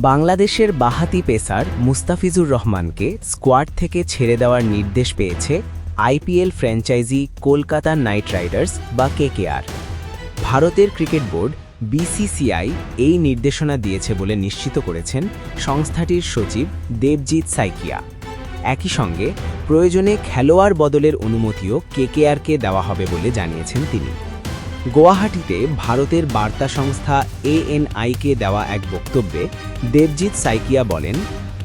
বাংলাদেশের বাহাতি পেসার মুস্তাফিজুর রহমানকে স্কোয়াড থেকে ছেড়ে দেওয়ার নির্দেশ পেয়েছে IPL franchise Kolkata Knight Riders বা কেকেআর। ভারতের ক্রিকেট বোর্ড বিসিসিআই এই নির্দেশনা দিয়েছে বলে নিশ্চিত করেছেন সংস্থাটির সচিব দেবজিৎ সাইকিয়া। একই সঙ্গে প্রয়োজনে খেলোয়াড় বদলের অনুমতিও কেকেআরকে দেওয়া হবে বলে জানিয়েছেন তিনি। গুয়াহাটিতে ভারতের বার্তা সংস্থা এএনআইকে দেওয়া এক বক্তব্যে দেবজিৎ সাইকিয়া বলেন,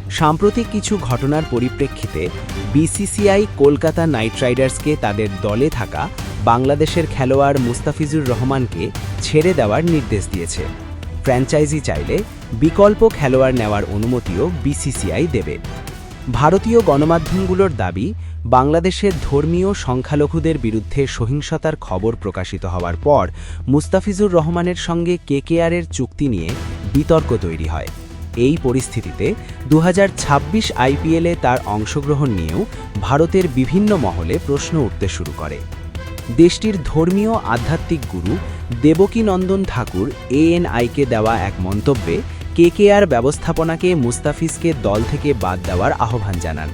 সাম্প্রতিক কিছু ঘটনার পরিপ্রেক্ষিতে বিসিসিআই, কলকাতা নাইট রাইডার্সকে তাদের দলে থাকা বাংলাদেশের খেলোয়াড় মুস্তাফিজুর রহমানকে ছেড়ে দেওয়ার নির্দেশ দিয়েছে। ফ্র্যাঞ্চাইজি চাইলে বিকল্প খেলোয়াড় নেওয়ার অনুমতিও বিসিসিআই দেবে। ভারতীয় গণমাধ্যমগুলোর দাবি, বাংলাদেশের ধর্মীয় সংখ্যালঘুদের বিরুদ্ধে সহিংসতার খবর প্রকাশিত হওয়ার পর মুস্তাফিজুর রহমানের সঙ্গে কেকেআরের চুক্তি নিয়ে বিতর্ক তৈরি হয়। এই পরিস্থিতিতে দু হাজার ছাব্বিশ আইপিএলে তার অংশগ্রহণ নিয়েও ভারতের বিভিন্ন মহলে প্রশ্ন উঠতে শুরু করে। দেশটির ধর্মীয় আধ্যাত্মিক গুরু দেবকীনন্দন ঠাকুর এএনআইকে দেওয়া এক মন্তব্যে কেকেআর ব্যবস্থাপনাকে মুস্তাফিজকে দল থেকে বাদ দেওয়ার আহ্বান জানান।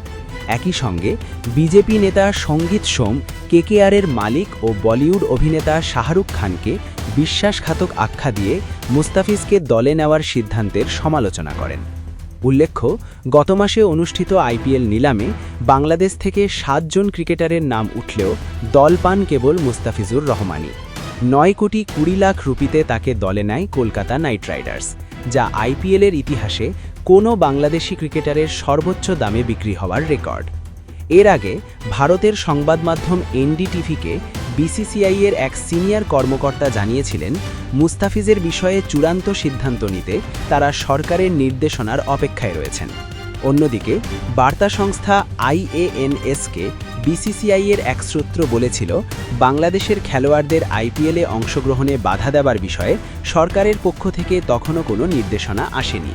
একই সঙ্গে বিজেপি নেতা সংগীত সোম, কেকেআরের মালিক ও বলিউড অভিনেতা শাহরুখ খানকে বিশ্বাসঘাতক আখ্যা দিয়ে মুস্তাফিজকে দলে নেওয়ার সিদ্ধান্তের সমালোচনা করেন। উল্লেখ্য, গত মাসে অনুষ্ঠিত আইপিএল নিলামে বাংলাদেশ থেকে সাতজন ক্রিকেটারের নাম উঠলেও দল পান কেবল মুস্তাফিজুর রহমানই। নয় কোটি কুড়ি লাখ রুপিতে তাকে দলে নেয় কলকাতা নাইট রাইডার্স। যা আইপিএলের ইতিহাসে কোনো বাংলাদেশি ক্রিকেটারের সর্বোচ্চ দামে বিক্রি হওয়ার রেকর্ড। এর আগে ভারতের সংবাদ মাধ্যম এনডিটিভিকে বিসিসিআই এর এক সিনিয়র কর্মকর্তা জানিয়েছিলেন, মুস্তাফিজের বিষয়ে চূড়ান্ত সিদ্ধান্ত নিতে তারা সরকারের নির্দেশনার অপেক্ষায় রয়েছেন। অন্যদিকে বার্তা সংস্থা আইএএনএসকে বিসিসিআই এর এক সূত্র বলেছিল, বাংলাদেশের খেলোয়াড়দের আইপিএলে অংশগ্রহণে বাধা দেবার বিষয়ে সরকারের পক্ষ থেকে তখনও কোনো নির্দেশনা আসেনি।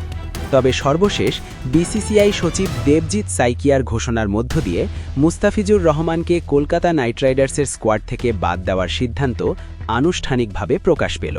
তবে সর্বশেষ বিসিসিআই সচিব দেবজিৎ সাইকিয়ার ঘোষণার মধ্য দিয়ে মুস্তাফিজুর রহমানকে কলকাতা নাইট রাইডার্সের স্কোয়াড থেকে বাদ দেওয়ার সিদ্ধান্ত আনুষ্ঠানিকভাবে প্রকাশ পেল।